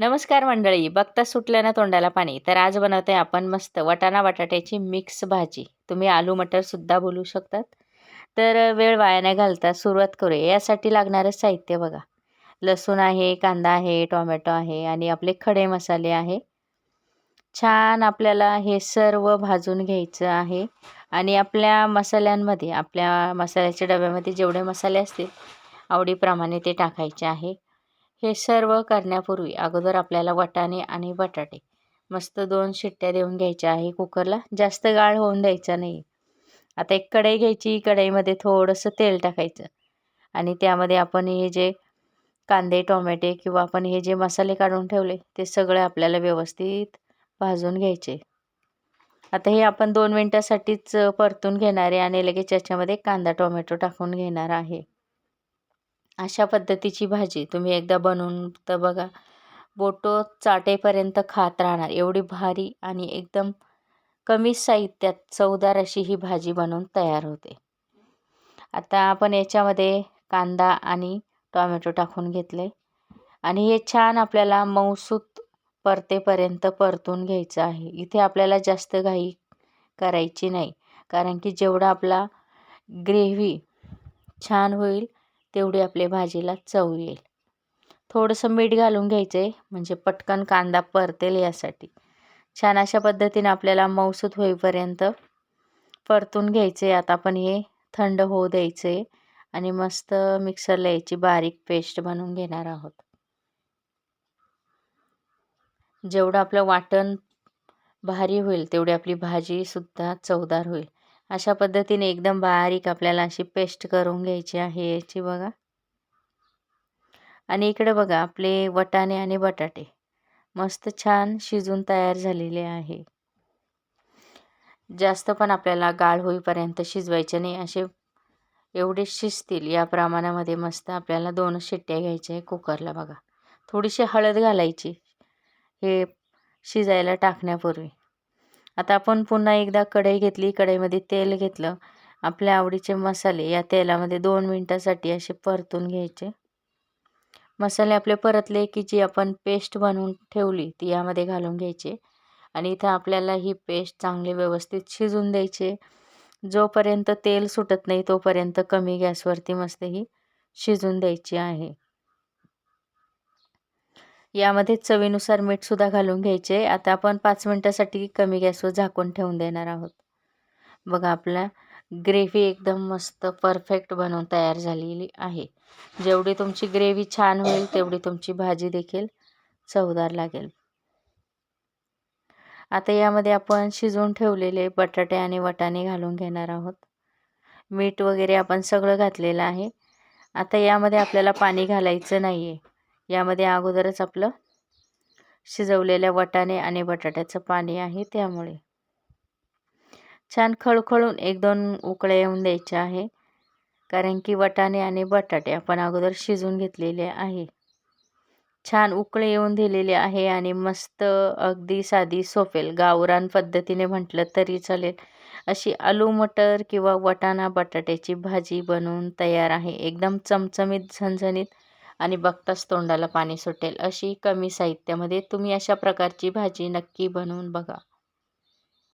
नमस्कार मंडळी बघता सुटलं ना तोंडाला पाणी? तर आज बनवते आपण मस्त वटाणा बटाट्याची मिक्स भाजी. तुम्ही आलू मटरसुद्धा बोलू शकतात. तर वेळ वाया नाही घालता सुरुवात करूया. यासाठी लागणारं साहित्य बघा. लसूण आहे कांदा आहे टोमॅटो आहे आणि आपले खडे मसाले आहे. छान आपल्याला हे सर्व भाजून घ्यायचं आहे. आणि आपल्या मसाल्यांमध्ये आपल्या मसाल्याच्या डब्यामध्ये जेवढे मसाले असतील आवडीप्रमाणे ते टाकायचे आहे. हे सर्व करण्यापूर्वी अगोदर आपल्याला वाटाणे आणि बटाटे मस्त दोन शिट्ट्या देऊन घ्यायच्या आहे कुकरला. जास्त गाळ होऊन द्यायचा नाही. आता एक कढई घ्यायची कढईमध्ये थोडंसं तेल टाकायचं आणि त्यामध्ये आपण हे जे कांदे टोमॅटे किंवा आपण हे जे मसाले काढून ठेवले ते सगळे आपल्याला व्यवस्थित भाजून घ्यायचे. आता हे आपण दोन मिनटासाठीच परतून घेणार आहे आणि लगेच याच्यामध्ये कांदा टोमॅटो टाकून घेणार आहे. अशा पद्धतीची भाजी तुम्ही एकदा बनवून तर बघा बोटं चाटेपर्यंत खात राहणार. एवढी भारी आणि एकदम कमी साहित्यात चवदार अशी ही भाजी बनवून तयार होते. आता आपण याच्यामध्ये कांदा आणि टॉमॅटो टाकून घेतले आणि हे छान आपल्याला मऊसूत परतेपर्यंत परतून घ्यायचं आहे. इथे आपल्याला जास्त घाई करायची नाही कारण की जेवढा आपला ग्रेव्ही छान होईल तेवढी आपल्या भाजीला चव येईल. थोडंसं मीठ घालून घ्यायचं आहे म्हणजे पटकन कांदा परतेल यासाठी. छान अशा पद्धतीने आपल्याला मौसूत होईपर्यंत परतून घ्यायचे आता आपण हे थंड होऊ द्यायचे आणि मस्त मिक्सरला याची बारीक पेस्ट बनवून घेणार आहोत. जेवढं आपलं वाटण भारी होईल तेवढी आपली भाजीसुद्धा चवदार होईल. अशा पद्धतीने एकदम बारीक आपल्याला अशी पेस्ट करून घ्यायची आहे याची बघा. आणि इकडे बघा आपले वटाणे आणि बटाटे. मस्त छान शिजून तयार झालेले आहे. जास्त पण आपल्याला गाळ होईपर्यंत शिजवायचे नाही. असे एवढे शिजतील या प्रमाणामध्ये मस्त आपल्याला दोन शिट्ट्या घ्यायच्या आहे कुकरला बघा. थोडीशी हळद घालायची हे शिजायला टाकण्यापूर्वी. आता आपण पुन्हा एकदा कढई घेतली कढईमध्ये तेल घेतलं. आपल्या आवडीचे मसाले या तेलामध्ये दोन मिनटासाठी असे परतून घ्यायचे. मसाले आपले परतले की जी आपण पेस्ट बनवून ठेवली ती यामध्ये घालून घ्यायची. आणि इथं आपल्याला ही पेस्ट चांगली व्यवस्थित शिजून द्यायची. जोपर्यंत तेल सुटत नाही तोपर्यंत कमी गॅसवरती मस्त ही शिजून द्यायची आहे. यामध्ये चवीनुसार मीठसुद्धा घालून घ्यायचे. आता आपण पाच मिनटासाठी कमी गॅसवर झाकून ठेवून देणार आहोत. बघा आपला ग्रेव्ही एकदम मस्त परफेक्ट बनवून तयार झालेली आहे. जेवढी तुमची ग्रेव्ही छान होईल तेवढी तुमची भाजी देखील चवदार लागेल. आता यामध्ये आपण शिजवून ठेवलेले बटाटे आणि वटाणे घालून घेणार आहोत. मीठ वगैरे आपण सगळं घातलेलं आहे. आता यामध्ये आपल्याला पाणी घालायचं नाही आहे यामध्ये अगोदरच आपलं शिजवलेल्या वटाणे आणि बटाट्याचं पाणी आहे त्यामुळे. छान खळखळून एक दोन उकळ्या येऊन द्यायच्या आहे कारण की वटाणे आणि बटाटे आपण अगोदर शिजून घेतलेले आहे. छान उकळे येऊन दिलेले आहे आणि मस्त अगदी साधी सोपेल गावरान पद्धतीने म्हटलं तरी चालेल. अशी आलू मटर किंवा वटाणा बटाट्याची भाजी बनवून तयार आहे. एकदम चमचमीत झणझणीत आणि बघताच तोंडाला पाणी सुटेल. अशी कमी साहित्यामध्ये तुम्ही अशा प्रकारची भाजी नक्की बनवून बघा.